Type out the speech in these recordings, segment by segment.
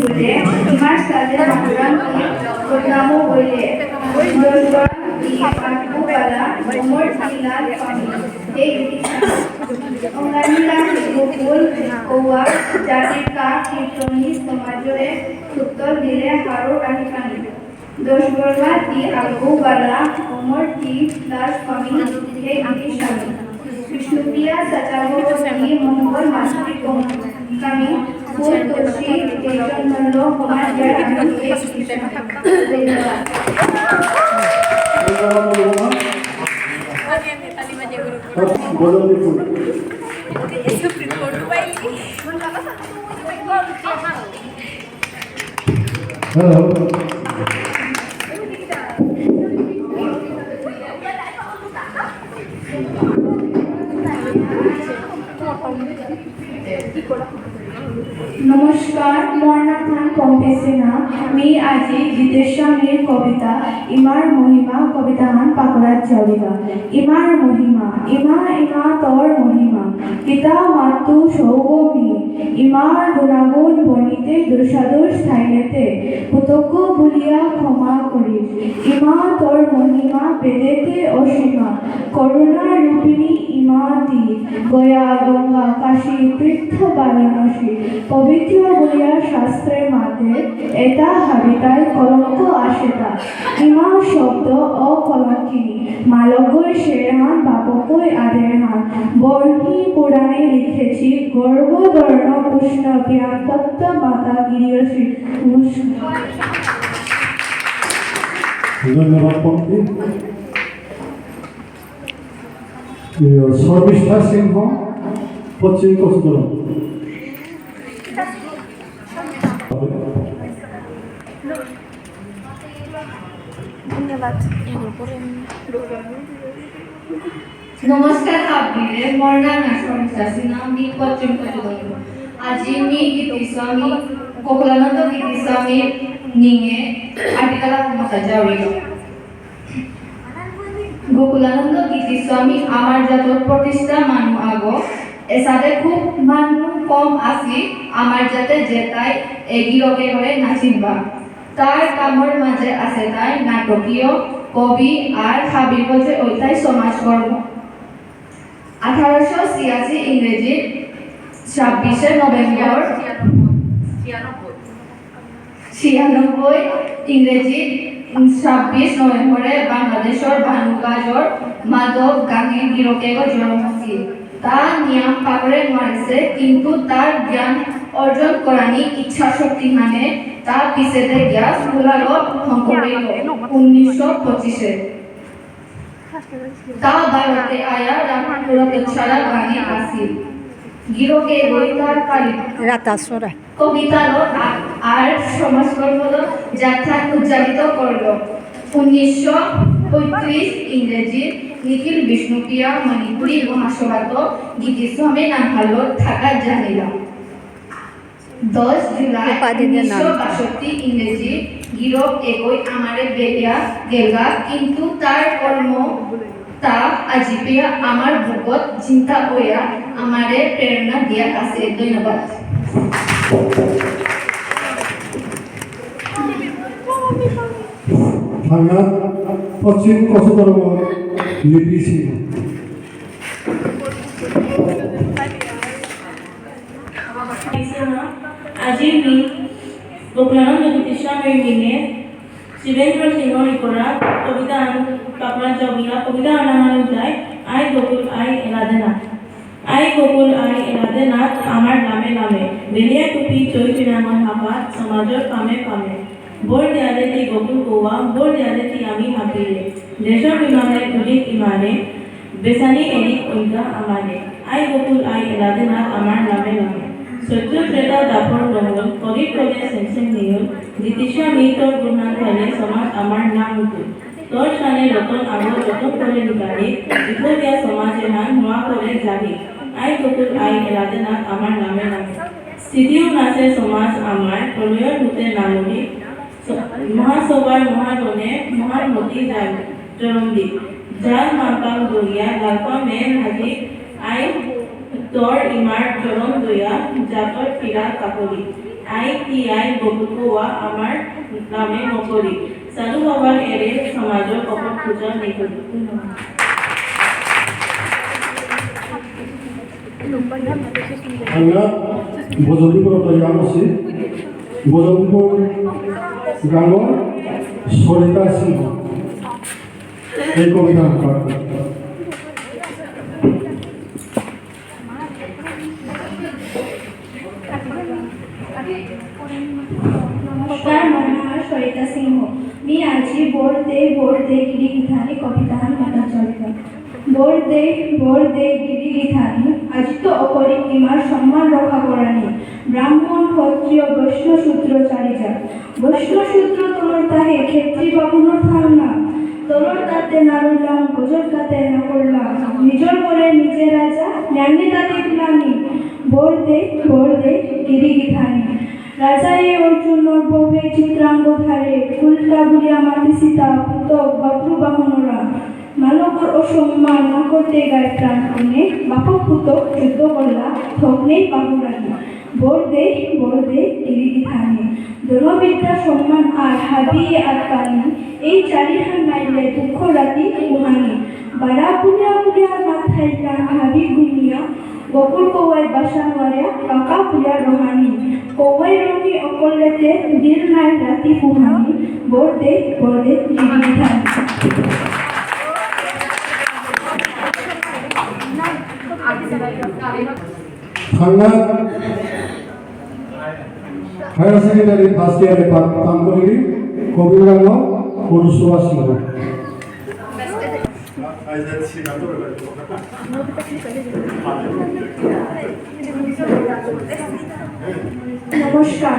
হইলে ইমার সাথে মাতরান কি প্রোগ্রামও হইলে দলগড়া কি পাটকুপালা অমর বিলাল স্বামী এই অঙ্গানীলা গোকুল কৌয়া জাতির কাক কীর্তনী সমাজরে উত্তর দিলে হারো রাজধানী দোষ বর্মা তি আগুবালা অমর টি দাস স্বামী হে ইতি স্বামী বিষ্ণুপ্রিয়া সচাগোপতি মঙ্গল মাসুরি কামি ফুল তুলসী কেতন ধন্য কুমার জয় আমি হে কৃষ্ণ ধন্যবাদ বলো মোর নাম খান মর্নাথান পম্পেসেনা আজি আজি গীতেশ্বামীর কবিতা ইমার মহিমা কবিতাহান পাকড়াত যাওলিবা ইমার মহিমা, ইমা ইমা তর মহিমা পিতা মাতু সৌগমি ইমার গুণাগুণ বর্ণিতে দুঃসাদোষ স্থাইলেতে কৃতজ্ঞ বলিয়া ক্ষমা করিস ইমা তোর মহিমা বেদেতে অসীমা। করুণা রূপিণী ইমাতি গয়া গঙ্গা কাশী তীর্থ বারাণসী পবিত্র বলিয়া শাস্ত্রের মাতে, এটা হাবিতায় কলঙ্ক আসেতা ইমা শব্দ অকলঙ্কিনী মালকই শেরহান বাপকই আদেরহান বর্ণী পুরাণে লিখেছি গর্ভবর্ণ কৃষ্ণ জ্ঞানতত্ত্ব মাতা গিরিয়সী ধন্যবাদ পম্পি সিংহ, পশ্চিম কষ্টরম नमस्कार आपले वर्णन संस्थासी नाम मी पश्चिम कचोदन আজি मी गीती स्वामी कोकलानंद गीती स्वामी निंगे आटिकाला মহাজা হইল গোকুলানন্দ গীতি স্বামী আমার যত প্রতিষ্ঠা মানুষ আগ এসাদে খুব মানুষ কম আসি আমার যাতে জেতাই এগিরকে করে নাচিবা তার কামর মাঝে আছে তাই নাটকীয় কবি আর ভাবিব যে ওইটাই সমাজকর্ম আঠারোশো ছিয়াশি ইংরেজি ছাব্বিশে নভেম্বর। ছিয়ানব্বই ইংরেজি ছাব্বিশ নভেম্বরে বাংলাদেশের বানুগাজর মাধব গাঙ্গে গিরকে জন্ম তা নিয়ম পাকড়ে মারিছে, কিন্তু তার জ্ঞান অর্জন করানি ইচ্ছা শক্তি মানে। তা পিছেতে গিয়া স্কুলালত শঙ্করে উনিশশো পঁচিশে। তা ভারতে আয়া রামপুরতে ছাড়া গানে আসিল। গিরকে বইতার কালী। রাতাসরা। কবিতার আর সমাজকর্ম যাত্রা উদযাপিত করল। উনিশশো পঁয়ত্রিশ ইংরেজি নিখিল বিষ্ণুপ্রিয়া মণিপুরী মহাসভাত গীতিস্বামী নামহাল থাকা জানিল দশ জুলাই। উনিশশো বাষট্টি ইংরেজি গিরক একই আমারে বেলিয়া গেলগা। কিন্তু তার কর্ম তা আজিপিয়া আমার বুকত চিন্তা হইয়া আমারে প্রেরণা দিয়া আছে। ধন্যবাদ। ভাঙা পশ্চিম কষ্টরম লিপি সিংহ। Filmi, Δοπλανώντα τη Σάμερη Μινιέ, Σιβέντρο Σινό Νικορά, το Βιτάν Καπράν Τζαβουλά, το Βιτάν Αναμανουντάι, আই গোকুল আই এলাদেনাথ আই গোকুল আই এলাদেনাথ আমার নামে নামে বেলিয়া টুপি চৈতি নামা হাপাত সমাজৰ কামে কামে বৰ দিয়ালে তি গোকুল গোৱা বৰ দিয়ালে তি আমি হাপিলে দেশৰ বিমানে ঘূৰিক ইমানে বেচানী এৰি ঐকা আমানে আই গোকুল আই এলাদেনাথ আমার নামে নামে সত্য ত্রেতা দাপর মঙ্গল কবি কবে সেনসেন নিয়ল জ্যোতিষা মিতর গুণান ফলে সমাজ আমার নাম উঠু তোর সানে রতন আগর রতন করে নিকালে বিপ্লবীয় সমাজে নাম নোয়া করে যাবি আই গোকুল আই রাধেনাথ আমার নামে নামে স্থিতিও নাচে সমাজ আমার প্রলয়ের ভূতে নামনি মহাসভার মহাজনে মহানমতি যায় জনমদি যার মাতাল দরিয়া গাল্পা মেন হাজি আই তোর ইমার চরণ দয়া জাতর ফিরা কাপড়ি আই টি আই বহু আমার নামে নকরি সাধু বাবার এরে সমাজৰ কপট পূজা নিকৰি সৰিতা সিংহ। এই কবিতা পাঠ কৰে। नमस्कार मनोहर सरिता सिंह मी आजी बोर दे बोर दे गिरी गिधानी कविताहान কথা চলিত বোর দে বোর দে গিরি গিধানি আজি তো অকরি ইমার সম্মান রক্ষা করানি ব্রাহ্মণ ক্ষত্রিয় বৈশ্য শূদ্র চারিজা বৈশ্য শূদ্র তোমার তাহে ক্ষেত্রী বাবুনর ধারণা তলর তাতে না রইলাম গজর তাতে না করলাম নিজর করে নিজে রাজা জ্ঞানী তাতে গ্লানি দে গিরি গিধানি রাজা এই অর্জুন বহে চিত্রাঙ্গ ধারে ফুলটা বুড়িয়া মাতি সীতা পুত বদ্রু বাহনরা। মানবর অসম্মান না করতে গায়ে প্রাণ। কোণে বাপক পুত যুদ্ধ করলা থগ্নে বাহুরানি বোর দে বোর দে গিরিগি থানে সম্মান আর হাবিয়ে আর কানি এই চারিহান মাইলে দুঃখ রাতি কুহানি বারা পুনিয়া পুনিয়া মাথায় হাবি গুনিয়া বকুল কৌয়াই বাসা মারিয়া কাকা পুয়া রোহানি কৌয়াই রঙি অকলেতে দিল নাই রাতি কুহানি বোর দে বোর দে ঠান্ডা হায়ার সেকেন্ডারি ফার্স্ট ইয়ারে কাম করি কবির গান অনুসুয়া সিংহ নমস্কাৰ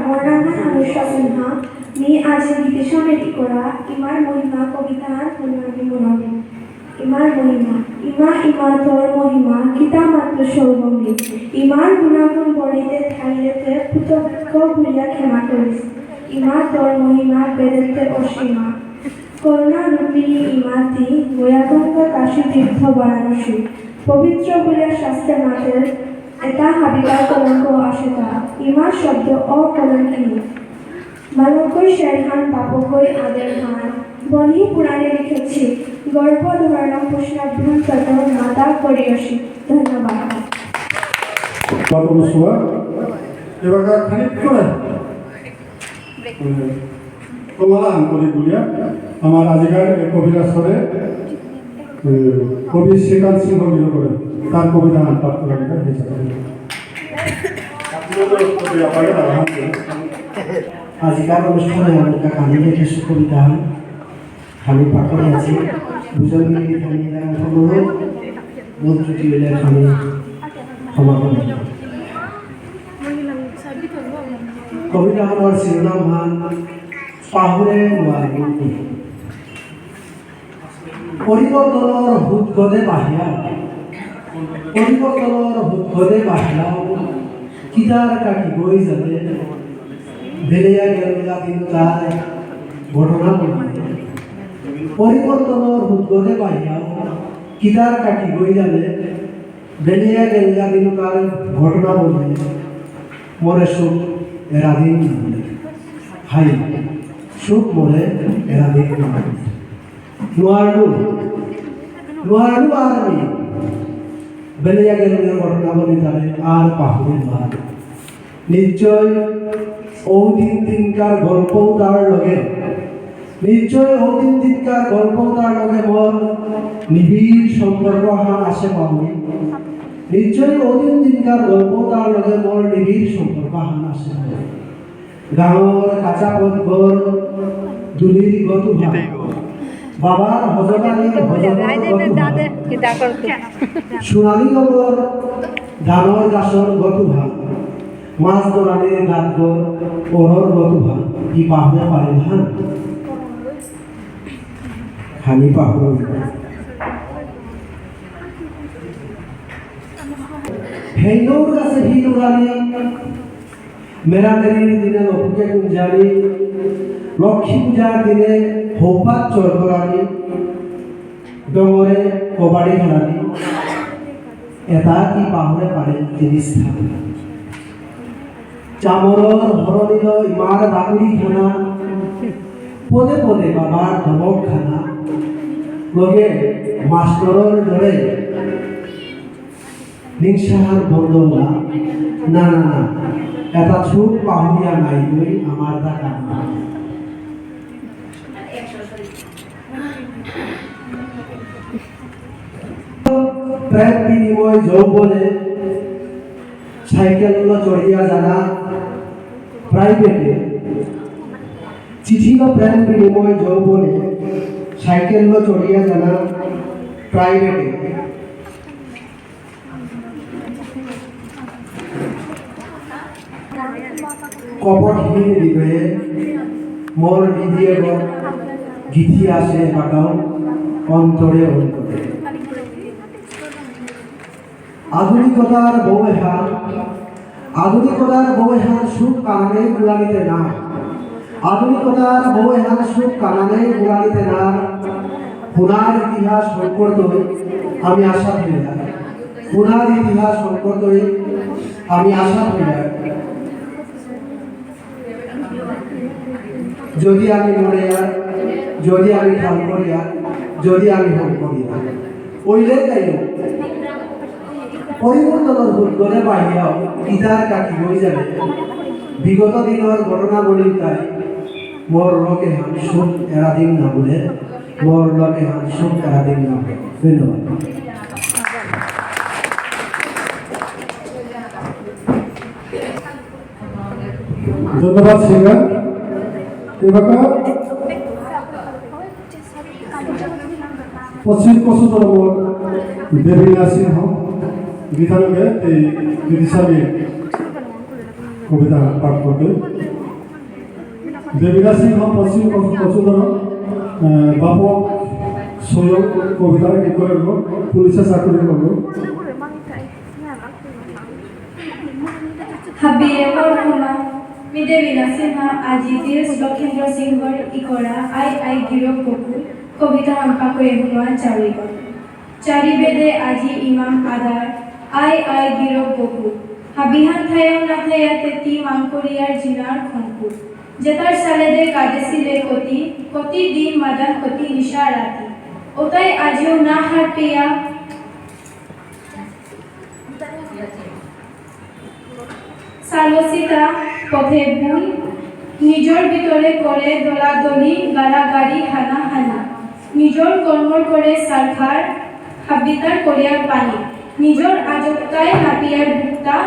মোৰ নাম অনুষা সিনহা मी आज विदेशों में टिकोरा इमार महिमा कविता पुनर्वी মনবে ইমার মহিমা ইমা ইমার তোর মহিমা কিতা মাত্র সৌগমী ইমার গুণাগুণ বড়িতে ঠাইলেতে পুতক্ষ ভুলিয়া ক্ষমা করিস ইমা তোর মহিমা বেদেতে অসীমা করুণা রূপিণী ইমাতি গয়াগঙ্গা কাশী তীর্থ বারাণসী। পবিত্র বলিয়া শাস্ত্রে মাতের এটা হাবিকা কলঙ্ক আসেতা ইমার শব্দ অকলঙ্কিনী। বালকই শেরহান বাপকই আদের হান বনি পুরাণে লিখেছি গর্ভ ধারণা পুষ্ণাভ্রম তত মাতা করিয়সী ধন্যবাদ। খানিক করে কমলা আঙ্কলি বুলিয়া। আমার আজিকার কবিরাসরে কবি শ্রীকান্ত সিংহ নিয়োগ করে তার কবিতা আন পাঠ করে আজিকার অনুষ্ঠানে আমি একটা কানি লিখেছি কবিতা খালি পাকড়ে আছি বুঝল গিয়ে খানি অনুরোধ বোধ ত্রুটি হলে খানি ক্ষমা করে কবিতাখনৰ শিৰোনাম মান পাহৰে নোৱাৰিব পৰিৱৰ্তনৰ সোঁত গ'লে বাহিৰা পৰিৱৰ্তনৰ সোঁত গ'লে বাহিৰা কিতাৰ কাটি গৈ যাবে বেলেয়া গেলা কিন্তু তার ঘটনা পরিবর্তনের হুদগতে পাইয়া কিতার কাটি গই যাবে বেলিয়া গেলা কিন্তু তার ঘটনা বলি মরে সুখ নামলে হাই সুখ মরে এরাদিন নামলে নোয়ারলু নোয়ারলু আর আমি বেলিয়া গেলা ঘটনা বলি তাহলে আর পাহরি নোয়ারলু নিশ্চয় ঔদিন দিনকার গল্প তার লগে নিশ্চয় ঔদিন দিনকার গল্প তার লগে মন নিবিড় সম্পর্ক হান আসে পাবনি নিশ্চয় ঔদিন দিনকার গল্প তার লগে মন নিবিড় সম্পর্ক হান আসে গাঁৱৰ কাঁচা পথ ঘৰ দুলিৰ গতো হজকাৰী সোণালী গগৰ ধানৰ গাছৰ গতো ভালো মাছ ধরানির গাত গর ওহর গতু কি পাহলে পারে ধান? খানি হেন্দৌর কাছে ভিড় উড়ানি মেরামেরির দিনে লপুকে গুঞ্জানি লক্ষ্মী পূজার দিনে হৌপাত চর করানি ডঙরে কবাডি খেলানি। এটা কি পাহরে পারে জিনিস থাকে চামৰৰ হৰণিল ইমাৰ বাগৰি খানা, পদে পদে বাবাৰ ধমক খানা। লগে মাষ্টৰৰ দৰে হিংসাৰ বন্ধ না না না, এটা চুক পাহৰীয়া নাই গৈ আমাৰ দাদা প্রেম বিনিময় যৌবনে সাইকেল চড়িয়া জানা প্রাইভেটে চিঠিল প্রেম বিনিময় যৌবনে সাইকেল চড়িয়া জানা প্রাইভেটে। কপটহীন হৃদয়ে মোর নিদিয়ে গীতি আসে বাগাও অন্তরে অন্তরে। আধুনিকতার বৌহান আধুনিকতার বৌহান সুখ কানানে গুলানিতে না। আধুনিকতার বৌহান সুখ কানানে গুলানিতে না। পুনার ইতিহাস সম্পর্কে আমি আশা ফিরে পুনার ইতিহাস সম্পর্কে আমি আশা ফিরে যদি আমি মরে যাই যদি আমি ঢাল করিয়া, যদি আমি হোম করিয়া ওইলে তাই পরিবর্তনের ভুলগলে বাহিয়াও ইতার কাটি হয়ে যাবে। বিগত দিনের ঘটনাবলী তাই মোর লোকে হান সুখ এরাদিন না বলে। মোর লোকে হান সুখ এরাদিন না বলে। ধন্যবাদ। ধন্যবাদ সিঙ্গার এবার পশ্চিম কচুতরমৰ দেৱীনা সিংহ গীতালোকে এই গীতিস্বামী কবিতা পাঠ করবে দেৱীনা সিংহ পশ্চিম কচুতর বাপক স্বয়ং কবিতার কি করে পুলিশে চাকরি করব হাবিয়েকৰ শুনা মিদে বিলাসিমা আজি তিৰছ লক্ষেন্দ্ৰ সিংহৰ ইকৰা, আই আই, গিৰক বকু। কবিতা শুনোৱা চাৰিগল চাৰি বেদে আজি ইমাম আদাৰ আই আই গিৰক বকু হাবিহান ঠায়ং নাথায়াতে তি মাংকৰিয়াৰ জিনাৰ খংকু জেতাৰ চালেদে কাদেছিলে কতি কতি দিন মাদান কতি নিশা ৰাতি ওতাই আজিও না হার পেয়া। সালসিতা পথে ভুল নিজর ভিতরে করে দলাদলি গালাগালি হানা হানা। নিজর কর্মর করে সারখার হাবিতার করিয়ার পানি। নিজর আজক্তায় হাপিয়ার ভুক্তা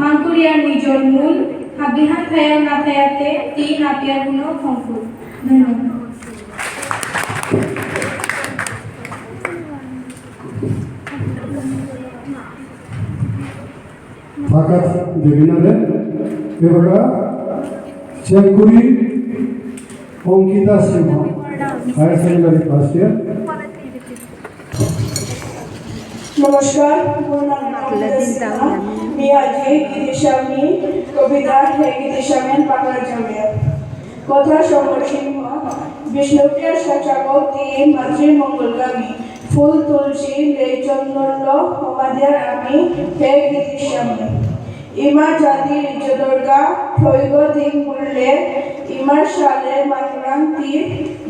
মাংকুরিয়ার নিজর মূল হাবিহান থায়া না থায়াতে তিন হাপিয়ার গুণ খঙ্কুর ধন্যবাদ ফাঁকা দেবিনারে এবার চেকুরি Ankita Singh. Higher secondary first year নমস্কার মিয়াজি গিরিশামী কবিতা গিরিশামের বাংলা জমিয়ত কথা সংরক্ষণ বিষ্ণুপ্রিয়া শাসক তিন মাতৃ মঙ্গলগামী ফুল তুলসী লেচন্দন্ড সমাধিয়ার আমি হে গিরিশামী ইমা জাতি রিজদর্গা ঠৈব দিন মূল্যে, ইমার সালে মাতি তি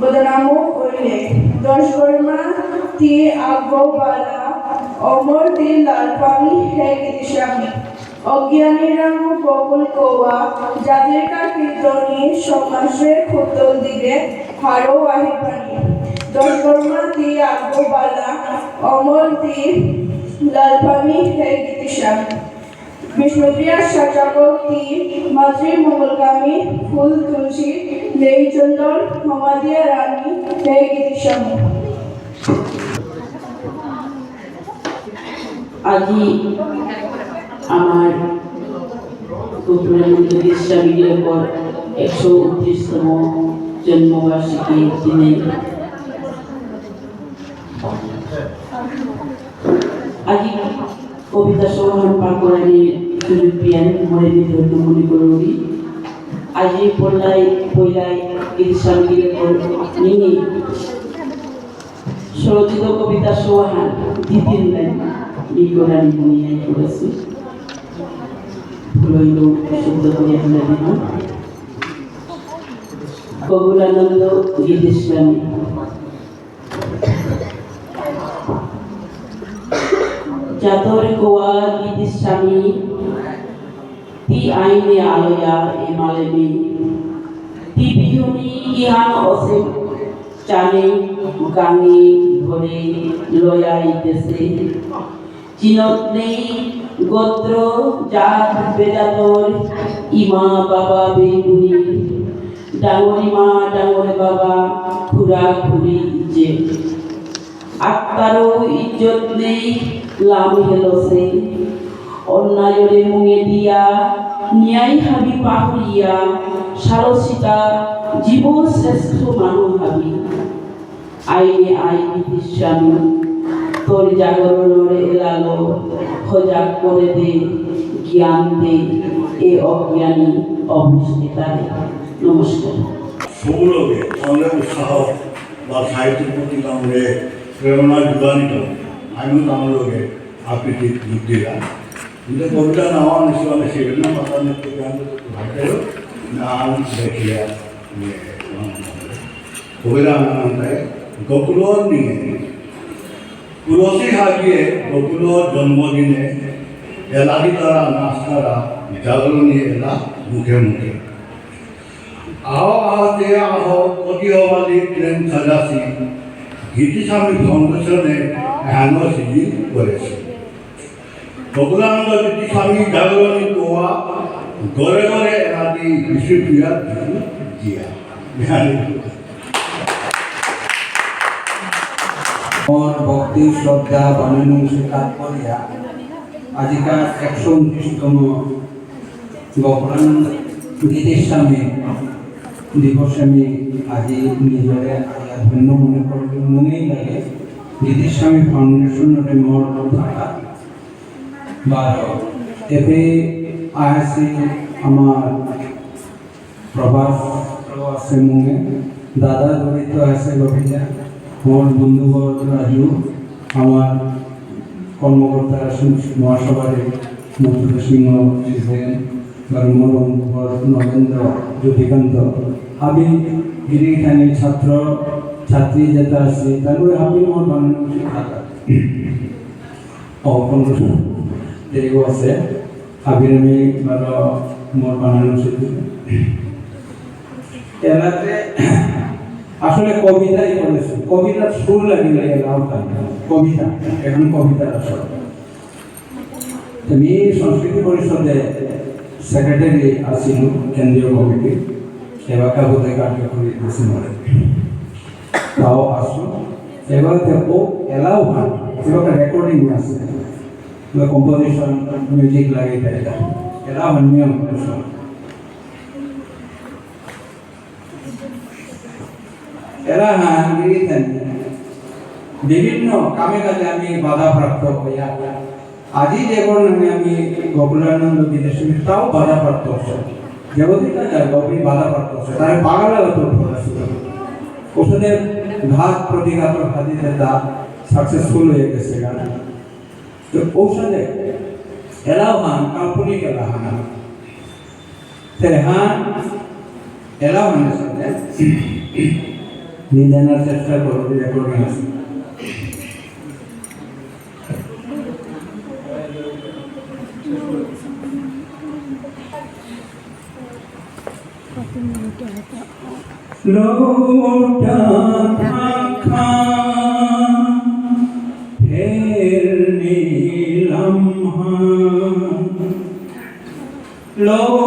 বদনামো হইলে দশ বর্মা তি আগ্রবালা অমর তি লালপামি হে গীতিস্বামী অজ্ঞানীরাম বকুল কোয়া যাদের কা কীর্তনী সমাসের খুতল দিলে হারো আহিপানি দশ বর্মা তি আগ্রবালা অমর তি লালপামি হে গীতিস্বামী বিষ্ণুপ্রিয়া সাজাগতি মাতৃ মঙ্গলগামী ফুল তুলসী লেই চন্দন মমাদিয়া রানী হে গীতিস্বামী আজি আমার কতুরানন্দ বিশ্বামিলের পর একশো উনত্রিশতম জন্মবার্ষিকীর দিনে আজি কবিতা সমারোহ পাকরানি ফিলিপিয়ান মনে নিধন্য মনে করি আজি পল্লাই পইলাই ইরসামিলের পর নিয়ে স্বরচিত কবিতা সোহান দ্বিতীয় লাইন নিগরানি মনিয়াই করেছে ফুলইল শুদ্ধ করে তুলে দিল কবুলানন্দ জাতর কোয়া গীতিস্বামী তি আইনে আলয়া এ মালেমি। তি বিহুনি ইহান অসে চানে গানে ধরে লয়াইতেছে। চিনত নেই গোত্র জাত বেদাতর ইমা বাবা বেগুনি। ডাঙরি মা, ডাঙরে বাবা খুরা খুরি যে। আত্মারও ইজ্জত নেই লাভ হেলসে অন্যায়রে মুঙে দিয়া, ন্যায় হাবি পাহরিয়া সারসিতা জীব শ্রেষ্ঠ মানু ভাবি আইনে আইনি স্বামী তোর জাগরণরে এলালো, সজাগ করে দে, জ্ঞান দে, এ অজ্ঞানী অবস্থিতারে। নমস্কার। সকলকে অনেক উৎসাহ বা সাহিত্যের প্রতি আমাদের প্রেরণা যোগানিত যোগ দিলাম কিন্তু কবিতা নেওয়া নিশ্চয় আমি সেগুলো মাথা নিতে ভাবতেও নাম দেখিয়া কবিতা নামটায় গকুলর নিয়ে। তুলসী হাগিয়ে গকুলর জন্মদিনে এলাদি তারা, নাচ তারা, জাগরণী এলা মুখে মুখে। আহ আহতে আহ অতিহবালি ট্রেন সাজাসি গীতিস্বামী ফাউন্ডেশনে সিজি করেছে বকুলানন্দ গীতিস্বামী জাগরণী কোয়া গড়ে গড়ে এলাদি বিশ্বপ্রিয়া দিয়া। বিহারী আমার ভক্তি, শ্রদ্ধা বানানো স্বীকার করিয়া আজিকার একশো উনত্রিশতম গোপালানন্দ গীতেস্বামী দিবসে আমি আজি নিজরে ধন্য মনে করলে মনেই লাগে। গীতেস্বামী ফাউন্ডেশনরে মোর থাকা। বার, এতে আয়াসি আমার প্রভাস আছে মুঙে দাদা জড়িত আছে গভীরা মোর বন্ধুবর্গ রাজু, আমার কর্মকর্তারা মহাসভার মধুর সিংহ ছিলেন বন্ধুবর নরেন্দ্র, জ্যোতিকান্ত। আমি গিরিখানি ছাত্র, ছাত্রী যেটা আছে তারপরে আমি মোর বানানো থাকা অপন্ন দেরিও আছে। আবির আমি বারো মোর বানানো এলাতে আসলে কবিতাই করেছে কবিতার সুর লাগিলে কবিতা, এখন কবিতার আসল আমি সংস্কৃতি পরিষদে সেক্রেটারি আছিল কেন্দ্রীয় কমিটি। এবাকা বোধে কার্যকরী দিয়েছে মনে তাও আসলো। এবার দেখো, এলাও ভালো। এবার রেকর্ডিং আছে কম্পোজিশন মিউজিক লাগে এটা। এলাও নিয়ম বিভিন্ন কামে কাজে আমি বাধাপ্রাপ্ত হইয়া আজি যেমন আমি আমি গোকুলানন্দ বিদেশে তাও বাধাপ্রাপ্ত হচ্ছে। গভীর বাধাপ্রাপ্ত তার পাগলা হতো ওষুধের ঘাত প্রতিঘাত হাতিতে তা সাকসেসফুল হয়ে গেছে তো ঔষধে এলাও হান কাল্পনিক এলা হান তে হান এলাও হানের সাথে নিদানার চেষ্টা করো রেকর্ডিং লোটা থাকা ফের নীলম লোটা